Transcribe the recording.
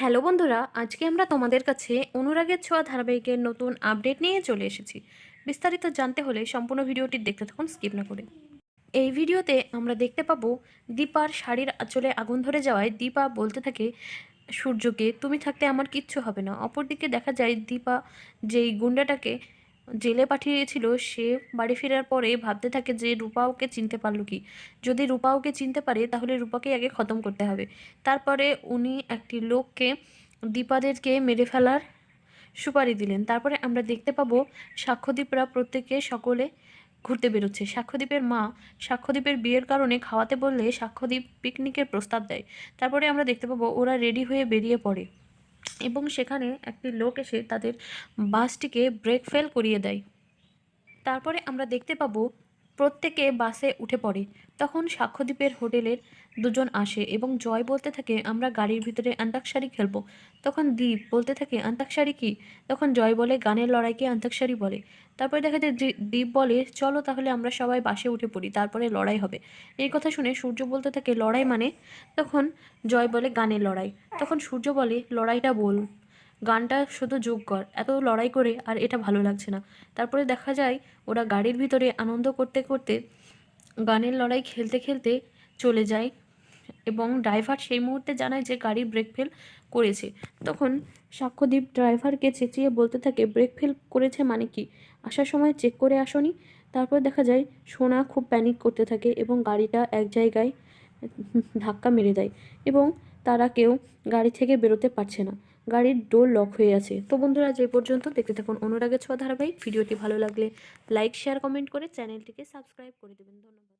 Hello বন্ধুরা, আজকে আমরা তোমাদের কাছে অনুরাগের ছোঁয়া ধারাবাহিকের নতুন আপডেট নিয়ে চলে এসেছি। বিস্তারিত জানতে হলে সম্পূর্ণ ভিডিওটি দেখতে থাকুন, স্কিপ না করে। এই ভিডিওতে আমরা দেখতে পাবো, দীপার শাড়ির আঁচলে আগুন ধরে যাওয়ায় দীপা বলতে থাকে, সূর্যকে, তুমি থাকতে আমার কিচ্ছু হবে না। অপরদিকে দেখা যায়, দীপা যেই গুন্ডাটাকে জেলে পাঠিয়েছিল, সে বাড়ি ফেরার পরে ভাবতে থাকে যে রূপা ওকে চিনতে পারল কি। যদি রূপা ওকে চিনতে পারে, তাহলে রূপাকে আগে খতম করতে হবে। তারপরে উনি একটি লোককে, দীপাদেরকে মেরে ফেলার সুপারি দিলেন। তারপরে আমরা দেখতে পাবো সাক্ষ্যদীপরা প্রত্যেকে সকলে ঘুরতে বেরোচ্ছে। সাক্ষ্যদীপের মা সাক্ষ্যদীপের বিয়ের কারণে খাওয়াতে বললে সাক্ষ্যদীপ পিকনিকের প্রস্তাব দেয়। তারপরে আমরা দেখতে পাবো ওরা রেডি হয়ে বেরিয়ে পড়ে। এবং সেখানে একটি লোক এসে তাদের বাসটিকে ব্রেক ফেল করিয়ে দেয়। তারপরে আমরা দেখতে পাবো প্রত্যেকে বাসে উঠে পড়ে। তখন সাক্ষ্যদ্বীপের হোটেলের দুজন আসে এবং জয় বলতে থাকে, আমরা গাড়ির ভিতরে আন্তাক্ষরী খেলব। তখন দ্বীপ বলতে থাকে, আন্তাক্ষরী কি? তখন জয় বলে, গানের লড়াইকে আন্তাক্ষরী বলে। তারপরে দেখা যায় দ্বীপ বলে, চলো তাহলে আমরা সবাই বাসে উঠে পড়ি, তারপরে লড়াই হবে। এই কথা শুনে সূর্য বলতে থাকে, লড়াই মানে? তখন জয় বলে, গানের লড়াই। তখন সূর্য বলে, লড়াইটা বল। গানটা শুধু যোগ কর। এত লড়াই করে আর এটা ভালো লাগছে না। তারপরে দেখা যায়, ওরা গাড়ির ভিতরে আনন্দ করতে করতে গানের লড়াই খেলতে খেলতে চলে যায় এবং ড্রাইভার সেই মুহূর্তে জানায় যে গাড়ি ব্রেক ফেল করেছে। তখন সাক্ষ্যদীপ ড্রাইভারকে চেঁচিয়ে বলতে থাকে ব্রেক ফেল করেছে মানে কি? আসার সময় চেক করে আসনি? তারপর দেখা যায়, সোনা খুব প্যানিক করতে থাকে এবং গাড়িটা এক জায়গায় ধাক্কা মেরে দেয় এবং তারা কেউ গাড়ি থেকে বেরোতে পারছে না। গাড়ির ডোর লক হয়ে আছে। তো বন্ধুরা যে পর্যন্ত। দেখতে থাকুন অনুরাগের ছোঁয়া ধারাবাহিক। ভিডিওটি ভালো লাগলে লাইক শেয়ার কমেন্ট করে চ্যানেলটিকে সাবস্ক্রাইব করে দেবেন। ধন্যবাদ।